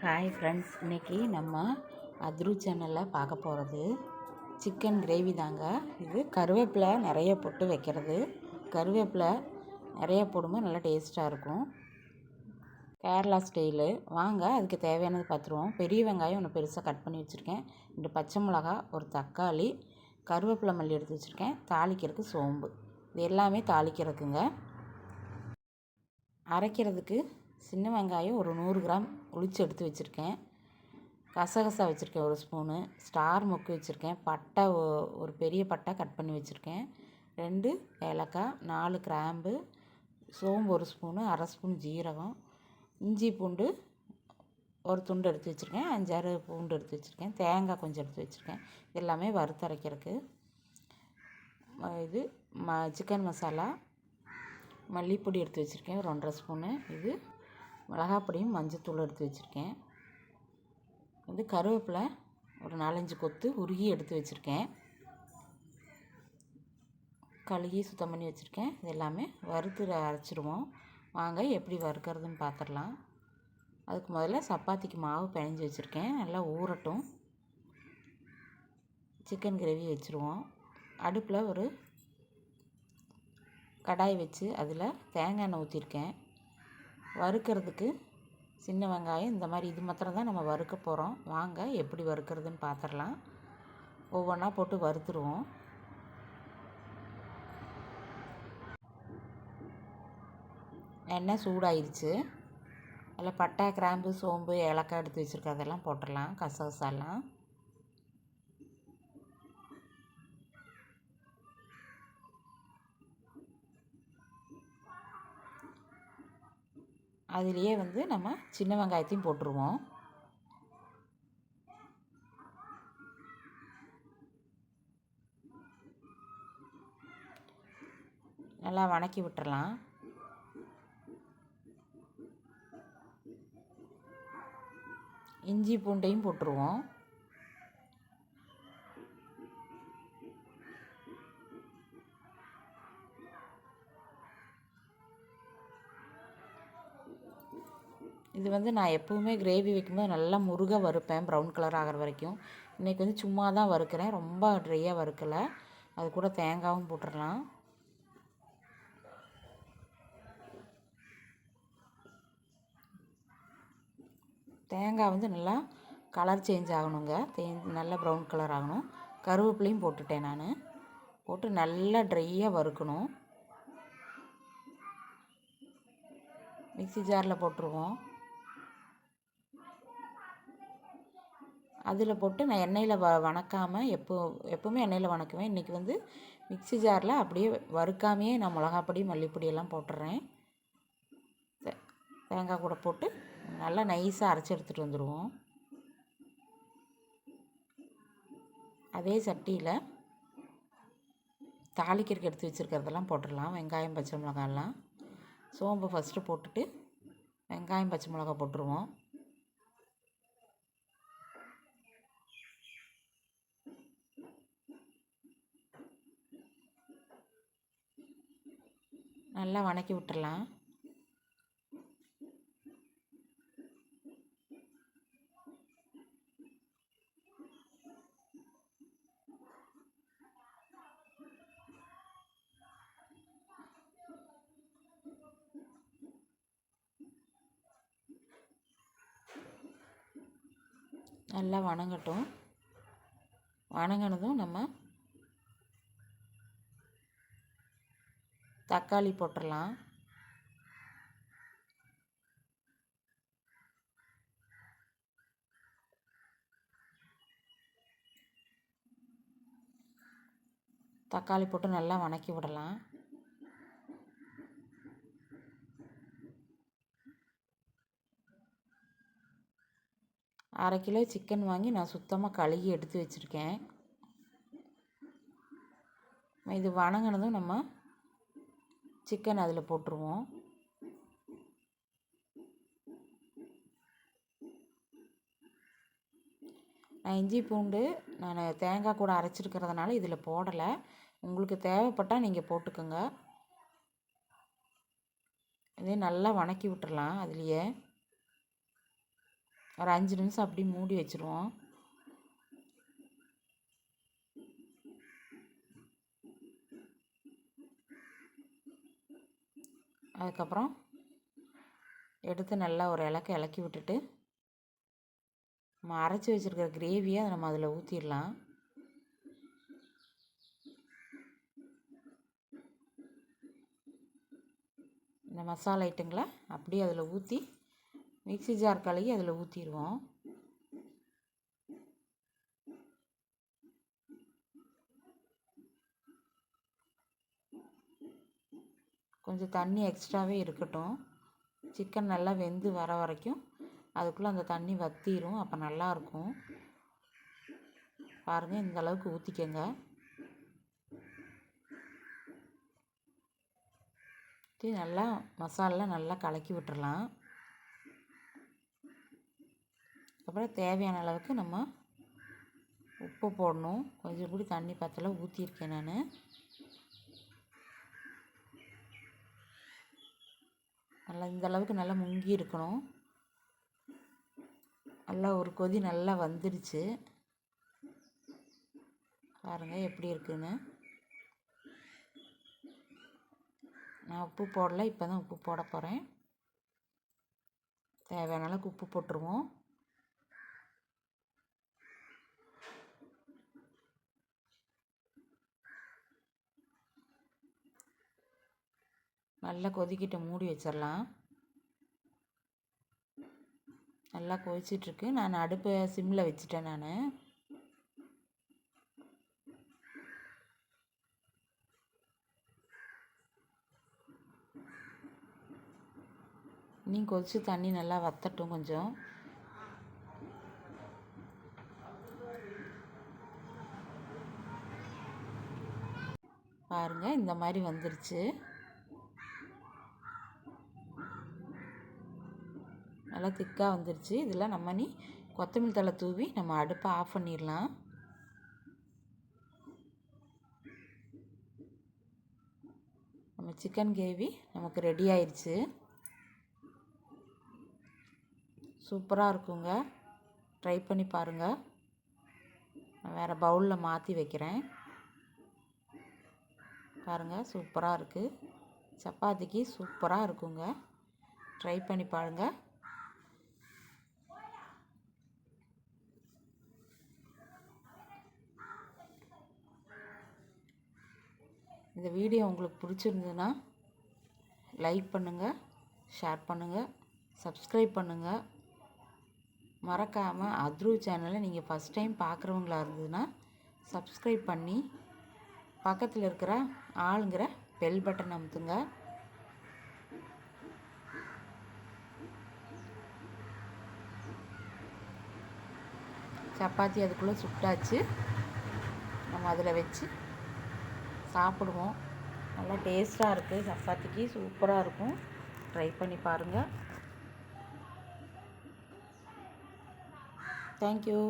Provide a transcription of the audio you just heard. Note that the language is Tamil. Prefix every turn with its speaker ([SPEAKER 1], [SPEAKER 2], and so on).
[SPEAKER 1] ஹாய் ஃப்ரெண்ட்ஸ் இன்றைக்கி நம்ம அத்ரு சேனலில் பார்க்க போகிறது சிக்கன் கிரேவி தாங்க. இது கருவேப்பிலை நிறைய போட்டு வைக்கிறது. கருவேப்பிலை நிறைய போடும்போது நல்லா டேஸ்ட்டாக இருக்கும். கேரளா ஸ்டைலு வாங்க அதுக்கு தேவையானது பார்த்துருவோம். பெரிய வெங்காயம் ஒன்று பெருசாக கட் பண்ணி வச்சுருக்கேன். ரெண்டு பச்சை மிளகா ஒரு தக்காளி கருவேப்பிலை மல்லி எடுத்து வச்சுருக்கேன். தாளிக்கிறதுக்கு சோம்பு. இது எல்லாமே தாளிக்கிறதுக்குங்க. அரைக்கிறதுக்கு சின்ன வெங்காயம் ஒரு நூறு கிராம் உளிச்சு எடுத்து வச்சுருக்கேன். கசகசா வச்சுருக்கேன் ஒரு ஸ்பூனு. ஸ்டார் மொக்கு வச்சுருக்கேன். பட்டை ஒரு பெரிய பட்டை கட் பண்ணி வச்சுருக்கேன். ரெண்டு ஏலக்காய் நாலு கிராம்பு சோம்பு ஒரு ஸ்பூனு அரை ஸ்பூன் ஜீரகம் இஞ்சி பூண்டு ஒரு துண்டு எடுத்து வச்சுருக்கேன். அஞ்சாறு பூண்டு எடுத்து வச்சுருக்கேன். தேங்காய் கொஞ்சம் எடுத்து வச்சுருக்கேன். எல்லாமே வறுத்தரைக்கிறதுக்கு. இது ம சிக்கன் மசாலா. மல்லிப்பொடி எடுத்து வச்சுருக்கேன். ஒரு ஒன்றரை ஸ்பூனு. இது மிளகாப்பொடியும் மஞ்சத்தூள் எடுத்து வச்சுருக்கேன். வந்து கருவேப்பிலை ஒரு நாலஞ்சு கொத்து உருகி எடுத்து வச்சுருக்கேன். கழுகி சுத்தம் பண்ணி வச்சுருக்கேன். இது எல்லாமே வறுத்து அரைச்சிருவோம். வாங்க எப்படி வறுக்கிறதுன்னு பார்த்துடலாம். அதுக்கு முதல்ல சப்பாத்திக்கு மாவு பிணைஞ்சி வச்சுருக்கேன். நல்லா ஊறட்டும். சிக்கன் கிரேவி வச்சுருவோம். அடுப்பில் ஒரு கடாய் வச்சு அதில் தேங்காய் எண்ணெய் ஊற்றிருக்கேன். வறுக்கிறதுக்கு சின்ன வெங்காயம் இந்த மாதிரி இது மாத்திரம் தான் நம்ம வறுக்க போகிறோம் வாங்க எப்படி வறுக்கிறதுன்னு பார்த்துடலாம் ஒவ்வொன்றா போட்டு வறுத்துருவோம். எண்ணெய் சூடாயிருச்சு. அதில் பட்டை கிராம்பு சோம்பு ஏலக்காய் எடுத்து வச்சுருக்கிறதெல்லாம் போட்டுடலாம் கசகசாலாம். அதுலேயே வந்து நம்ம சின்ன வெங்காயத்தையும் போட்டுருவோம். நல்லா வணக்கி விட்டுறலாம். இஞ்சி பூண்டையும் போட்டுருவோம். இது வந்து நான் எப்போவுமே கிரேவி வைக்கும்போது நல்லா முருக வறுப்பேன் ப்ரௌன் கலர் ஆகிற வரைக்கும். இன்றைக்கி வந்து சும்மா தான் வறுக்கிறேன் ரொம்ப ட்ரையாக வறுக்கலை. அது கூட தேங்காயும் போட்டுடலாம். தேங்காய் வந்து நல்லா கலர் சேஞ்ச் ஆகணுங்க. தே நல்லா ப்ரௌன் கலர் ஆகணும். கருவேப்பிலையும் போட்டுட்டேன் நான். போட்டு நல்லா ட்ரையாக வறுக்கணும். மிக்ஸி ஜாரில் போட்டுருவோம். அதில் போட்டு நான் எண்ணெயில் வ வணக்காமல் எப்போ எப்போவுமே எண்ணெயில் வணக்குவேன். இன்றைக்கி வந்து மிக்ஸி ஜாரில் அப்படியே வறுக்காமையே நான் மிளகாப்பொடி மல்லிப்பொடி எல்லாம் போட்டுடுறேன் தேங்காய் கூட போட்டு நல்லா நைஸாக அரைச்சி எடுத்துகிட்டு வந்துடுவோம் அதே சட்டியில் தாளிக்கிறதுக்கு எடுத்து வச்சுருக்கிறதெல்லாம் போட்டுடலாம். வெங்காயம் பச்சை மிளகாலாம் சோம்பு ஃபஸ்ட்டு போட்டுட்டு வெங்காயம் பச்சை மிளகா போட்டுருவோம். நல்லா வணக்கி விட்டுடலாம் நல்லா வணங்கட்டும். வணங்கினதும் நம்ம தக்காளி போட்டுடலாம் தக்காளி போட்டு நல்லா வணக்கி விடலாம். அரை கிலோ சிக்கன் வாங்கி நான் சுத்தமாக கழுகி எடுத்து வச்சுருக்கேன். இது வணங்கினதும் நம்ம சிக்கன் அதில் போட்டுருவோம். நான் இஞ்சி பூண்டு நான் தேங்காய் கூட அரைச்சிருக்கிறதுனால இதில் போடலை. உங்களுக்கு தேவைப்பட்டால் நீங்கள் போட்டுக்கோங்க. இதே நல்லா வணக்கி விட்டுறலாம் அதுலேயே. ஒரு அஞ்சு நிமிஷம் அப்படி மூடி வச்சுருவோம். அதுக்கப்புறம் எடுத்து நல்லா ஒரு இலக்க இலக்கி விட்டுட்டு நம்ம அரைச்சி வச்சுருக்கிற கிரேவியை நம்ம அதில் ஊற்றிடலாம் இந்த மசாலா ஐட்டங்களை அப்படியே அதில் ஊற்றி மிக்சி ஜார் கழுகி அதில் ஊற்றிடுவோம் கொஞ்சம் தண்ணி எக்ஸ்ட்ராவே இருக்கட்டும். சிக்கன் நல்லா வெந்து வர வரைக்கும் அதுக்குள்ளே அந்த தண்ணி வற்றிரும் அப்போ நல்லாயிருக்கும் பாருங்கள் இந்த அளவுக்கு ஊற்றிக்கங்க ஊற்றி நல்லா மசாலா நல்லா கலக்கி விட்டுறலாம். அப்புறம் தேவையான அளவுக்கு நம்ம உப்பு போடணும். கொஞ்சம் கூட தண்ணி பத்தல ஊற்றிருக்கேன் நான். நல்லா இந்த அளவுக்கு நல்லா முங்கி இருக்கணும். நல்லா ஒரு கொதி நல்லா வந்துடுச்சு பாருங்கள் எப்படி இருக்குன்னு. நான் உப்பு போடல இப்போ தான் உப்பு போட போகிறேன் தேவையான அளவுக்கு உப்பு போட்டுருவோம். நல்லா கொதிக்கிட்டு மூடி வச்சிடலாம் நல்லா கொதிச்சிட்ருக்கு. நான் அடுப்பை சிம்மில் வச்சுட்டேன் நான். நீ கொதிச்சு தண்ணி நல்லா வத்தட்டும் கொஞ்சம். பாருங்கள் இந்த மாதிரி வந்துருச்சு. நல்லா திக்காக வந்துருச்சு. இதெல்லாம் நம்ம நீ கொத்தமல்லி தழை தூவி நம்ம அடுப்பை ஆஃப் பண்ணிடலாம். நம்ம சிக்கன் கிரேவி நமக்கு ரெடி ஆயிடுச்சு சூப்பராக இருக்குங்க. ட்ரை பண்ணி பாருங்கள் நான் வேறு பவுலில் மாற்றி வைக்கிறேன். பாருங்கள் சூப்பராக இருக்குது சப்பாத்திக்கு சூப்பராக இருக்குங்க. ட்ரை பண்ணி பாருங்கள் இந்த வீடியோ உங்களுக்கு பிடிச்சிருந்ததுன்னா லைக் பண்ணுங்கள் ஷேர் பண்ணுங்கள் சப்ஸ்கிரைப் பண்ணுங்கள் மறக்காமல் அத்ரு சேனலை நீங்கள் ஃபஸ்ட் டைம் பார்க்குறவங்களா இருந்ததுன்னா சப்ஸ்கிரைப் பண்ணி பக்கத்தில் இருக்கிற ஆளுங்கிற பெல் பட்டன் அமுத்துங்க. சப்பாத்தி அதுக்குள்ளே சுட்டாச்சு. நம்ம அதில் வச்சு சாப்பிடுவோம். நல்லா டேஸ்ட்டாக இருக்குது சப்பாத்திக்கு சூப்பராக இருக்கும். ட்ரை பண்ணி பாருங்கள் தேங்க்யூ